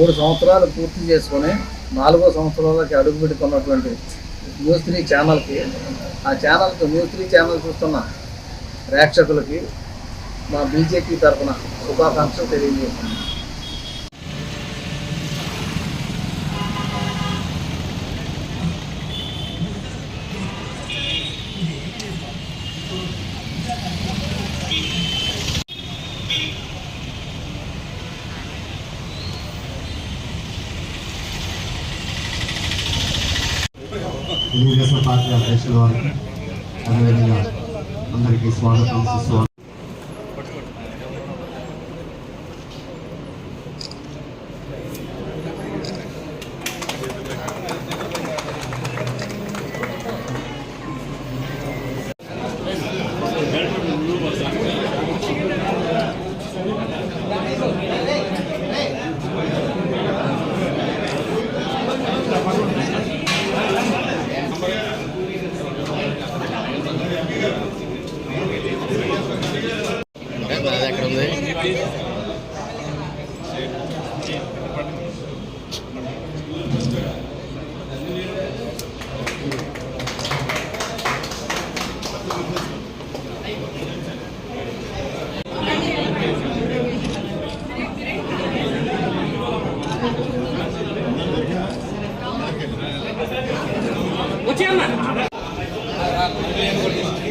మూడు సంవత్సరాలు పూర్తి చేసుకొని నాలుగో సంవత్సరాలకి అడుగు పెట్టుకున్నటువంటి న్యూస్ త్రీ ఛానల్కి ఆ ఛానల్కి న్యూస్ త్రీ ఛానల్ చూస్తున్న ప్రేక్షకులకి మా బీజేపీ తరఫున శుభాకాంక్షలు తెలియజేస్తున్నాం తెలుగుదేశం పార్టీ అధ్యక్షుల వారికి అదేవిధంగా అందరికీ స్వాగతం సుస్వాగతం.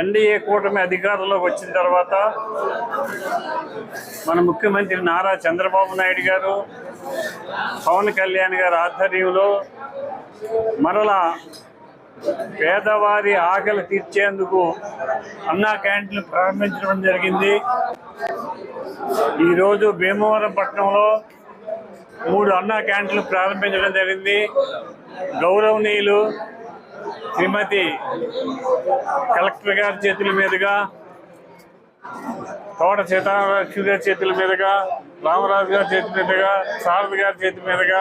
ఎన్డీఏ కూటమి అధికారంలోకి వచ్చిన తర్వాత మన ముఖ్యమంత్రి నారా చంద్రబాబు నాయుడు గారు పవన్ కళ్యాణ్ గారి ఆధ్వర్యంలో మరలా పేదవారి ఆకలి తీర్చేందుకు అన్నా క్యాంటీన్లు ప్రారంభించడం జరిగింది. ఈరోజు భీమవరం పట్టణంలో మూడు అన్నా క్యాంటీన్లు ప్రారంభించడం జరిగింది. గౌరవనీయులు శ్రీమతి కలెక్టర్ గారి చేతుల మీదుగా తోట సీతారామలక్ష్మి గారి చేతుల మీదుగా రామరాజు గారి చేతుల మీదుగా శారద గారి చేతుల మీదుగా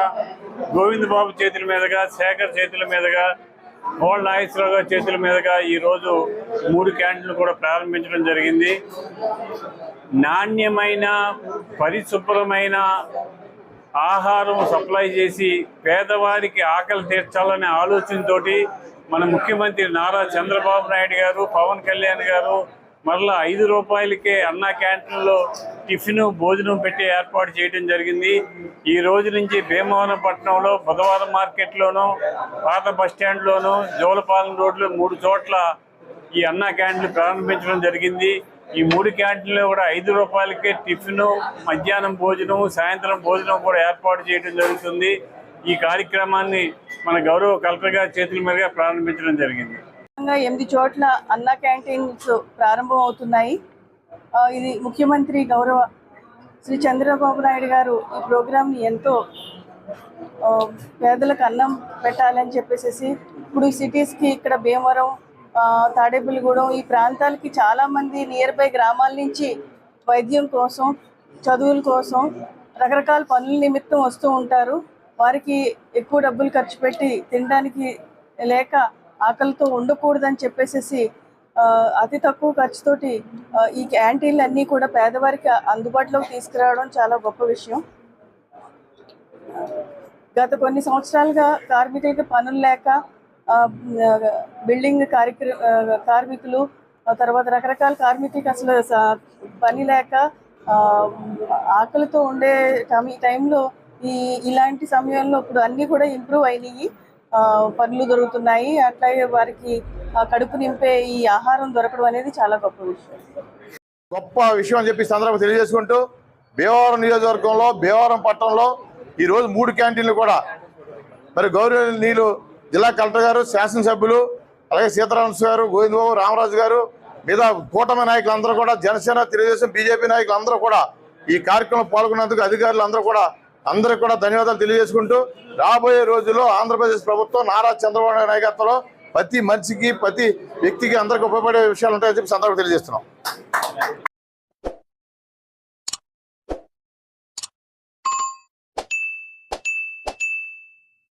గోవింద్ బాబు చేతుల మీదుగా శేఖర్ చేతుల మీదుగా కోళ్ళ నాగేశ్వరరావు గారి చేతుల మీదుగా ఈరోజు మూడు క్యాంటీన్లు కూడా ప్రారంభించడం జరిగింది. నాణ్యమైన పరిశుభ్రమైన ఆహారం సప్లై చేసి పేదవారికి ఆకలి తీర్చాలనే ఆలోచనతోటి మన ముఖ్యమంత్రి నారా చంద్రబాబు నాయుడు గారు పవన్ కళ్యాణ్ గారు మరలా ఐదు రూపాయలకే అన్న క్యాంటీన్లో టిఫిన్ భోజనం పెట్టి ఏర్పాటు చేయడం జరిగింది. ఈ రోజు నుంచి భీమవరం పట్టణంలో బుధవారం మార్కెట్లోను పాత బస్ జోలపాలెం రోడ్లో మూడు చోట్ల ఈ అన్న క్యాంటీన్లు ప్రారంభించడం జరిగింది. ఈ మూడు క్యాంటీన్లో కూడా ఐదు రూపాయలకే టిఫిన్ మధ్యాహ్నం భోజనం సాయంత్రం భోజనం కూడా ఏర్పాటు చేయడం జరుగుతుంది. ఈ కార్యక్రమాన్ని మన గౌరవ కలెక్టర్ గారి చేతుల మీదుగా ప్రారంభించడం జరిగింది. ఎనిమిది చోట్ల అన్న క్యాంటీన్స్ ప్రారంభం అవుతున్నాయి ఇది ముఖ్యమంత్రి గౌరవ శ్రీ చంద్రబాబు నాయుడు గారు ఈ ప్రోగ్రామ్ని ఎంతో పేదలకు అన్నం పెట్టాలని చెప్పేసి ఇప్పుడు ఈ సిటీస్కి ఇక్కడ భీమవరం తాడేపల్లిగూడెం. ఈ ప్రాంతాలకి చాలామంది నియర్ బై గ్రామాల నుంచి వైద్యం కోసం చదువుల కోసం రకరకాల పనుల నిమిత్తం వస్తూ ఉంటారు. వారికి ఎక్కువ డబ్బులు ఖర్చు పెట్టి తినడానికి లేక ఆకలితో ఉండకూడదని చెప్పేసి అతి తక్కువ ఖర్చుతోటి ఈ క్యాంటీన్లు అన్నీ కూడా పేదవారికి అందుబాటులోకి తీసుకురావడం చాలా గొప్ప విషయం. గత కొన్ని సంవత్సరాలుగా కార్మికులకి పనులు లేక బిల్డింగ్ కార్యక్ర కార్మికులు తర్వాత రకరకాల కార్మికులకి అసలు పని లేక ఆకలితో ఉండే టైం టైంలో ఈ ఇలాంటి సమయంలో ఇప్పుడు అన్నీ కూడా ఇంప్రూవ్ అయినాయి. పనులు దొరుకుతున్నాయి. అట్లాగే వారికి ఆ, కడుపు నింపే ఈ ఆహారం దొరకడం అనేది చాలా గొప్ప విషయం. గొప్ప విషయం అని చెప్పి సందర్భంగా తెలియజేసుకుంటూ భీమవరం నియోజకవర్గంలో భీమవరం పట్టణంలో ఈరోజు మూడు క్యాంటీన్లు కూడా. మరి గౌరవనీయులు జిల్లా కలెక్టర్ గారు శాసనసభ్యులు అలాగే సీతారాం గారు గోవిందబాబు రామరాజు గారు మీద కూటమి నాయకులందరూ కూడా జనసేన తెలుగుదేశం బీజేపీ నాయకులందరూ కూడా ఈ కార్యక్రమం పాల్గొన్నందుకు అధికారులు అందరూ కూడా అందరికి కూడా ధన్యవాదాలు తెలియజేసుకుంటూ రాబోయే రోజుల్లో ఆంధ్రప్రదేశ్ ప్రభుత్వం నారా చంద్రబాబు నాయుడు నాయకత్వంలో ప్రతి మనిషికి ప్రతి వ్యక్తికి అందరికి ఉపయోగపడే విషయాలు ఉంటాయని చెప్పి సందర్భంగా తెలియజేస్తున్నాం.